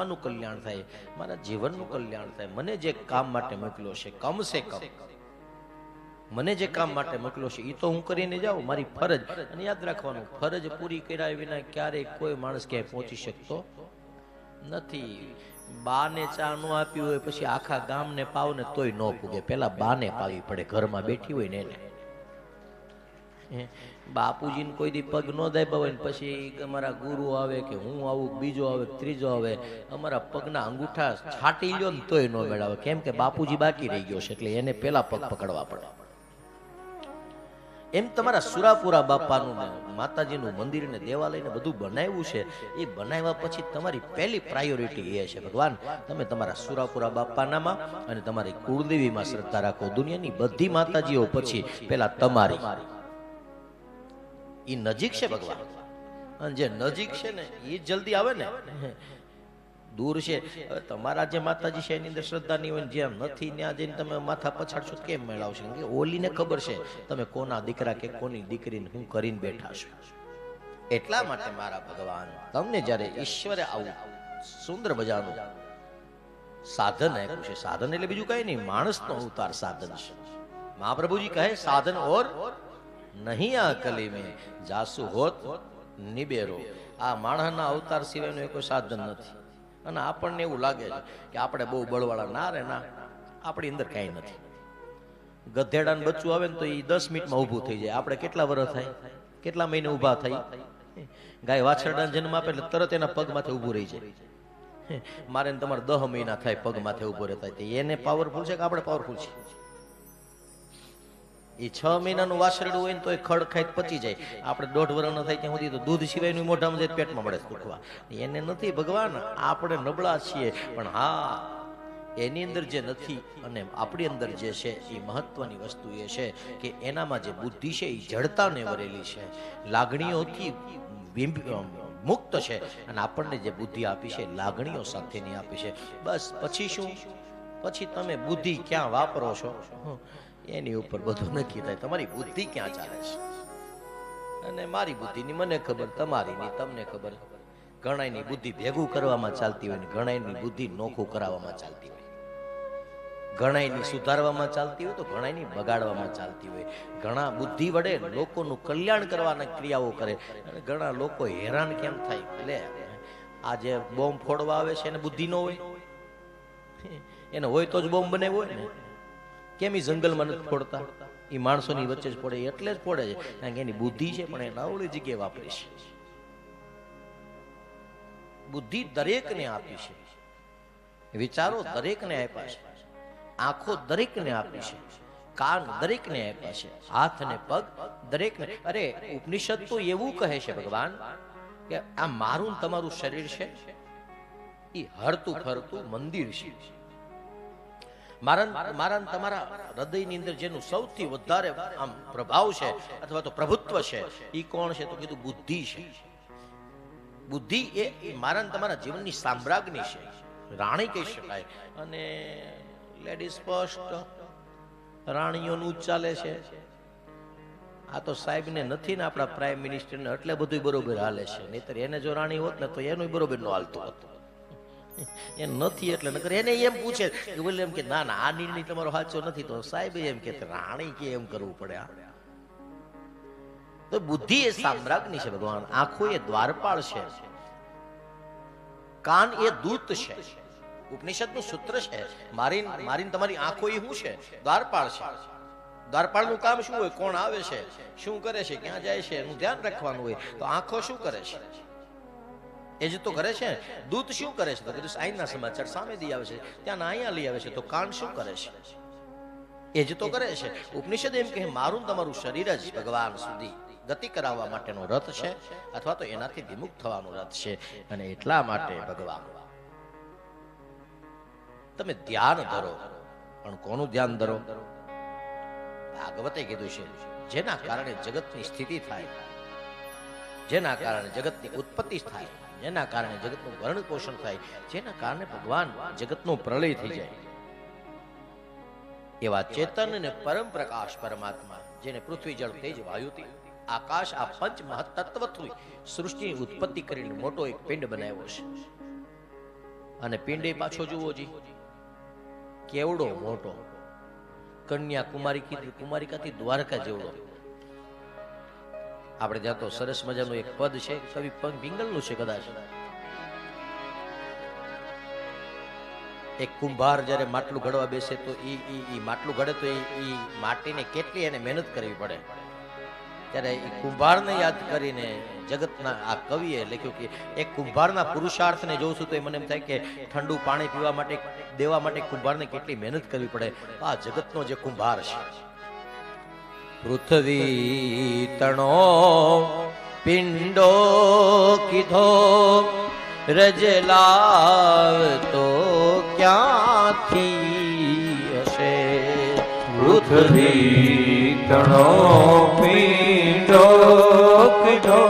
આત્માનું કલ્યાણ થાય, મારા જીવનનું કલ્યાણ થાય. મને જે કામ માટે મોકલ્યો છે, કમસે કમ. મને જે કામ માટે મોકલ્યો છે એ તો હું કરીને જાઉં, મારી ફરજ. અને યાદ રાખવાનું, ફરજ પૂરી કર્યા વિના ક્યારેય કોઈ માણસ ક્યાંય પહોંચી શકતો નથી. બાને ચા ન આપી હોય, પછી આખા ગામને પાવ ને તોય ન પૂગે. પેલા બાને પાવી પડે, ઘરમાં બેઠી હોય ને એને. બાપુજીને કોઈ દી પગ ન હોય ને પછી અમારા ગુરુ આવે કે હું આવું, બીજો આવે ત્રીજો આવે, અમારા પગના અંગૂઠા છાટી લ્યો ને તોય ન મેળાવે. કેમ કે બાપુજી બાકી રહી ગયો છે, એટલે એને પેલા પગ પકડવા પડે. એમ તમારા સુરાપુરા બાપાનું માતાજીનું મંદિર ને દેવાલય બધું બનાવ્યું છે, એ બનાવ્યા પછી તમારી પહેલી પ્રાયોરિટી એ છે. ભગવાન, તમે તમારા સુરાપુરા બાપાનામાં અને તમારી કુળદેવીમાં શ્રદ્ધા રાખો. દુનિયાની બધી માતાજીઓ પછી પેલા તમારી. એ નજીક છે ભગવાન. અને જે નજીક છે ને એ જલ્દી આવે ને. દૂર છે. તમારા જે માતાજી છે, એની અંદર શ્રદ્ધા નહીં હોય જેમ નથી, ત્યાં જઈને તમે માથા પછાડશો કેમ મેળવશો કે ઓલીને ખબર છે, તમે કોના દીકરા કે કોની દીકરીને હું કરીને બેઠા છું. એટલા માટે મારા ભગવાન, તમને જ્યારે ઈશ્વરે આવું સુંદર મજાનું સાધન આપ્યું છે, સાધન એટલે બીજું કઈ નહીં, માણસનો અવતાર સાધન છે. મહાપ્રભુજી કહે, સાધન ઓર નહીં આ કલી મેં જાસુ હોત, નિબેરો. આ માણસના અવતાર સિવાયનું કોઈ સાધન નથી. અને આપણને એવું લાગે છે કે આપણે બહુ બળવાળા ના રે ના, આપણી અંદર કાંઈ નથી. ગધેડાનું બચ્ચું આવે ને તો એ દસ મિનિટમાં ઊભું થઈ જાય. આપણે કેટલા વર્ષ થાય? કેટલા મહિને ઊભા થઈ? ગાય વાછરડાને જન્મ આપે એટલે તરત એના પગ માથે ઊભું રહી જાય. મારે તમારે દહ મહિના થાય પગ માથે ઊભો રહેતા. એને પાવરફુલ છે કે આપણે પાવરફુલ છે એ છ મહિનાનું વાસરડું હોય ને તો એ ખડ ખાઈ પચી જાય. આપણે દોઢ વર્ષનો થાય ત્યાં સુધી તો દૂધ સિવાયનું મોઢામાં જાય પેટમાં મળે દુખવા. એને નથી, ભગવાન, આપણે નબળા છીએ, પણ હા, એની અંદર જે નથી અને આપણી અંદર જે છે એ મહત્વની વસ્તુ એ છે કે એનામાં જે બુદ્ધિ છે એ જડતાને વરેલી છે. લાગણીઓથી મુક્ત છે અને આપણને જે બુદ્ધિ આપી છે લાગણીઓ સાથેની આપી છે. બસ પછી શું? પછી તમે બુદ્ધિ ક્યાં વાપરો છો? એની ઉપર બધું નક્કી થાય. તમારી બુદ્ધિ ક્યાં ચાલે છે? અને મારી બુદ્ધિની મને ખબર, તમારીની તમને ખબર. ઘણાયની બુદ્ધિ ભેગું કરવામાં ચાલતી હોય ને ઘણાયની બુદ્ધિ નોખું કરાવવામાં ચાલતી હોય. ઘણાયની સુધારવામાં ચાલતી હોય તો ઘણાયની બગાડવામાં ચાલતી હોય. ઘણા બુદ્ધિ વડે લોકોનું કલ્યાણ કરવાના ક્રિયાઓ કરે. અને ઘણા લોકો હેરાન કેમ થાય? એટલે આ જે બોમ્બ ફોડવા આવે છે, એને બુદ્ધિ ન હોય. એને હોય તો જ બોમ્બ બનાવ્યો હોય ને. કેમ એ જંગલમાં નથી ફોડતા? એ માણસોની વચ્ચે જ ફોડે, એટલે જ ફોડે છે. કારણ કે એની બુદ્ધિ છે, પણ એ નવળી જગ્યાએ વાપરી છે. બુદ્ધિ દરેકને આપી છે. વિચારો દરેકને આપ્યા છે. આંખો દરેકને આપી છે. કાન દરેકને આપ્યા છે. હાથ ને પગ દરેકને. અરે, ઉપનિષદ તો એવું કહે છે ભગવાન કે આ મારું તમારું શરીર છે. એ હરતું ફરતું મંદિર છે. મારા મારા તમારા હૃદયની અંદર જેનું સૌથી વધારે આમ પ્રભાવ છે અથવા તો પ્રભુત્વ છે એ કોણ છે તો કીધું બુદ્ધિ છે. બુદ્ધિ એ મારા તમારા જીવનની સામ્રાજ્ઞી છે. રાણી કહી શકાય. અને લેડીઝ ફર્સ્ટ, રાણીઓનું ચાલે છે. આ તો સાહેબને નથી ને આપણા પ્રાઇમ મિનિસ્ટરને, એટલે બધું બરોબર હાલે છે. નહીતર એને જો રાણી હોત ને તો એનું બરોબર ન હાલતું હતું. એ નથી એટલે નકર એને એમ પૂછે બોલે એમ કે, ના ના, આ નિર્ણય તમારો સાચો નથી. તો સાહેબ એમ કે, રાણી કે એમ કરવું પડે આ તો બુદ્ધિ એ સામ્રાજ્ઞી છે ભગવાન. આંખો એ દ્વારપાળ છે. કાન એ દૂત છે. ઉપનિષદનું સૂત્ર છે. મારી મારી ને તમારી આંખો એ શું છે? દ્વારપાળ છે. દ્વારપાળનું કામ શું હોય? કોણ આવે છે? શું કરે છે? ક્યાં જાય છે? એનું ધ્યાન રાખવાનું હોય. તો આંખો શું કરે છે? એ જ તો કરે છે. દૂત શું કરે છે? તો કીધું અહીંના સમાચાર સામે દી આવે છે. ત્યાં અહીંયા લઈ આવે છે. તો કાન શું કરે છે? એ જ તો કરે છે. ઉપનિષદ એમ કહે, મારું તમારું શરીર જ ભગવાન સુધી ગતિ કરાવવા માટેનો રથ છે, અથવા તો એનાથી વિમુખ થવાનો રથ છે, અને એટલા માટે ભગવાન. તમે ધ્યાન ધરો. પણ કોનું ધ્યાન ધરો? ભાગવતે કીધું છે, જેના કારણે જગતની સ્થિતિ થાય, જેના કારણે જગતની ઉત્પત્તિ થાય જેના કારણે જગતનું વર્ણ પોષણ થાય, જેના કારણે ભગવાન જગતનો પ્રલય થઈ જાય. એવા ચેતન ને પરમ પ્રકાશ પરમાત્મા, જેને પૃથ્વી જળ તેજ વાયુથી આકાશ આ પંચ મહત્તત્વથી સૃષ્ટિની ઉત્પત્તિ કરીને મોટો એક પિંડ બનાવ્યો છે. અને પિંડે પાછો જુઓ જી, કેવડો મોટો. કન્યા કુમારી કુમારિકાથી દ્વારકા જેવડો. આપણે ત્યાં તો સરસ મજાનું એક પદ છે, કવિ પંગ પિંગલનું છે કદાચ. એક કુંભાર જ્યારે માટલું ઘડવા બેસે તો એ એ માટલું ઘડે તો એ માટીને કેટલી એને મહેનત કરવી પડે. ત્યારે એ કુંભારને યાદ કરીને જગતના આ કવિએ લખ્યું કે એક કુંભારના પુરુષાર્થને જોઉં છું તો એ મને એમ થાય કે ઠંડુ પાણી પીવા માટે, દેવા માટે કુંભારને કેટલી મહેનત કરવી પડે. આ જગતનો જે કુંભાર છે. પૃથ્વી તણો પિંડો કીધો રજલાવ તો ક્યાંથી હશે? પૃથ્વી તણો પિંડો કીધો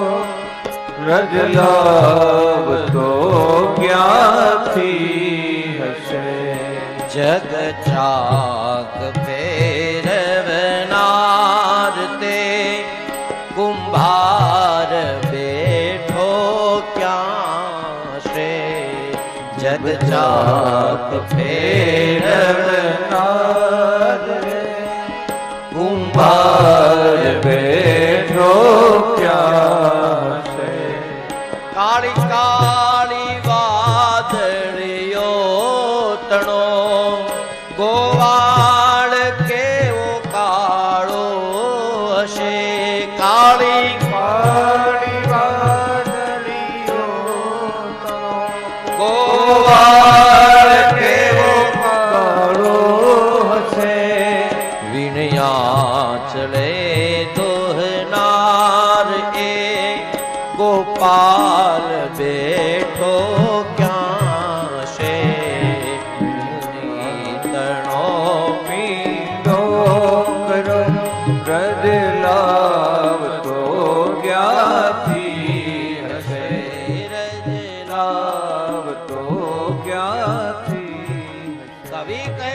રજલાવ તો ક્યાંથી હશે? જગ ચાક જગ ચાક ફેરવનાર કુંભાર બેઠો ક્યાં કાળી કાળી વાદળીઓ તણો. ગોવાળ કેવો કાળો હશે? કાળી ગોપાલ બેઠો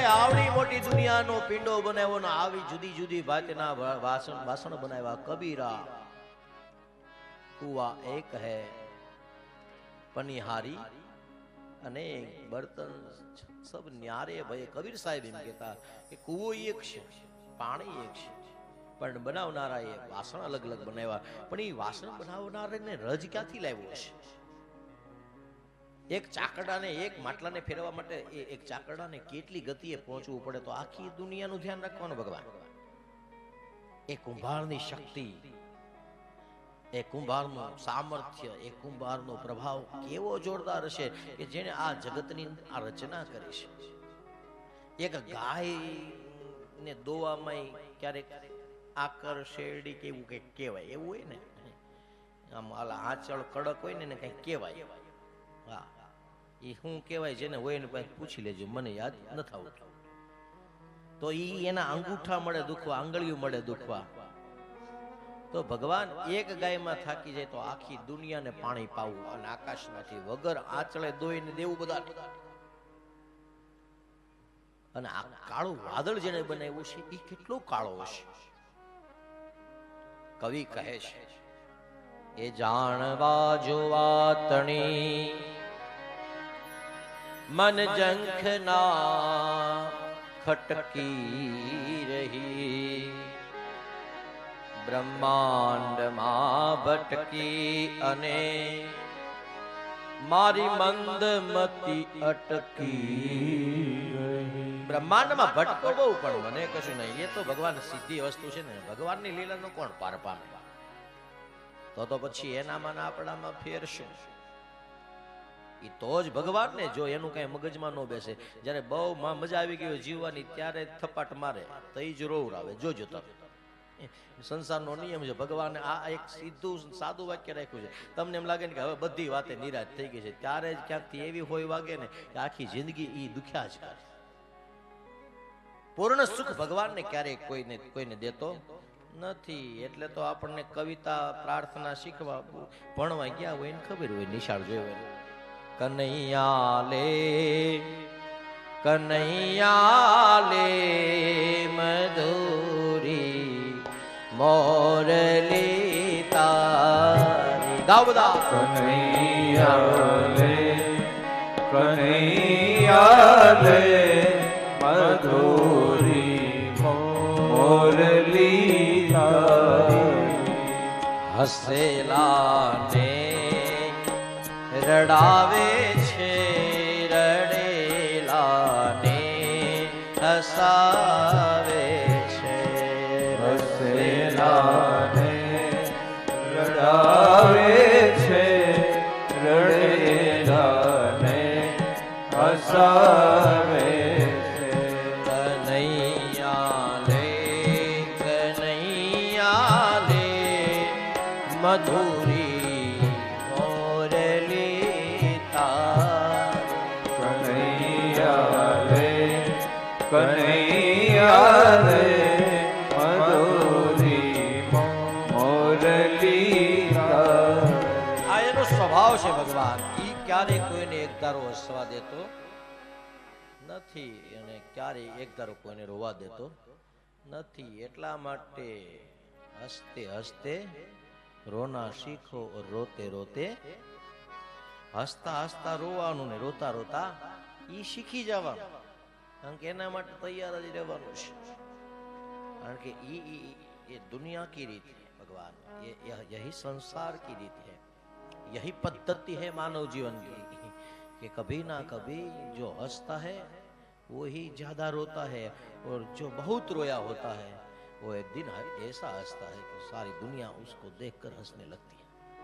આવડી મોટી દુનિયાનો પીંડો બનાવ્યો ને આવી જુદી જુદી ભાતના વાસણ વાસણ બનાવ્યા, કબીરા. કુવા એક હે. પનિહારી અને બર્તન સબ ન્યારે ભય. કબીર સાહેબ એમ કહેતા કે કુવો એક છે, પાણી એક છે. પણ બનાવનારા એ વાસણ અલગ અલગ બનાવ્યા. પણ એ વાસણ બનાવનારને રજ ક્યાંથી લાવ્યો છે? એક ચાકડાને એક માટલાને ફેરવા માટે એ એક ચાકડાને કેટલી ગતિએ પહોંચવું પડે તો આખી દુનિયાનું ધ્યાન રાખવાનું ભગવાન. એ કુંભારની શક્તિ એ કુંભારનું સામર્થ્ય, એ કુંભારનો પ્રભાવ કેવો જોરદાર હશે કે જેણે આ જગતની આ રચના કરી છે. એક ગાય ને દોવામાં ક્યારેક આકર, શેરડી કે એવું કંઈક કહેવાય. એવું હોય ને? આમ આલા આંચળ, કડક હોય ને એને કંઈક કહેવાય. હા. એ શું કહેવાય જેને હોય ને પાસે પૂછી લેજો, મને યાદ નથી આવતું. તો એ એના અંગૂઠા મળે દુખવા, આંગળીઓ મળે દુખવા. તો ભગવાન એક ગાયમાં થાકી જાય તો આખી દુનિયાને પાણી પાવું અને આકાશમાંથી વગર આંચળે દોઈને દેવું બધા અને આ કાળું વાદળ જેને બનાવ્યું છે એ કેટલો કાળો હશે? કવિ કહે છે, એ જાણવા જોવા તણી, મન જંખના ખટકી રહી. બ્રહ્માંડમાં ભટકી અને મારી મંદમતી અટકી બ્રહ્માંડમાં ભટકો બહુ, પણ મને કશું નહીં. એ તો ભગવાન સીધી વસ્તુ છે ને. ભગવાનની લીલાનો કોણ પાર પામે તો તો પછી એનામાં આપણામાં ફેર શું? એ તો જ ભગવાન ને જો એનું કઈ મગજમાં ન બેસે. જ્યારે બહુ મજા આવી ગઈ જીવવાની, ત્યારે થપાટ મારે. તો ઈ જ રોવરાવે. જોજો તમે. સંસારનો નિયમ છે. ભગવાને આ એક સીધું સાદું વાક્ય રાખ્યું છે. તમને એમ લાગે ને કે હવે બધી વાતે નિરાશ થઈ ગઈ છે. ત્યારે જ ક્યાંકથી એવી હોય વાગે ને કે આખી જિંદગી એ દુખ્યા છે પૂર્ણ સુખ ભગવાનને ક્યારેય કોઈને કોઈને દેતો નથી. એટલે તો આપણને કવિતા, પ્રાર્થના શીખવા ભણવા ગયા હોય ને ખબર હોય, નિશાળ જોયો હોય. કનૈયા લે કનૈયા લે, મધુરી મોરલી તારી. ગાવ બધા. કનૈયા લે કનૈયા રે મધુરી મોરલી તારી. હસેલા ને રડાવે છે મધુરી કનૈયા રે કનૈયા રે મધુરી મોરલી આ એનો સ્વભાવ છે ભગવાન. ઈ ક્યારે કોઈને એકધારો હસવા દેતો નથી અને ક્યારે એકધારો કોઈને રોવા દેતો નથી. એટલા માટે હસતે હસતે રોના શીખો ઓર રોતે રોતે હસતા હસતા રોવાનું ને રોતા રોતા ઈ શીખી જવાનું કારણ કે એના માટે તૈયાર જ રહેવાનું છે કારણ કે ઈ ઈ- ये दुनिया की रीत है भगवान ये यह यही संसार की रीत है यही पद्धति है मानव जीवन की कि कभी ना कभी जो हंसता है वो ही ज्यादा रोता है और जो बहुत रोया होता है वो एक दिन ऐसा हंसता है कि सारी दुनिया उसको देखकर हंसने लगती है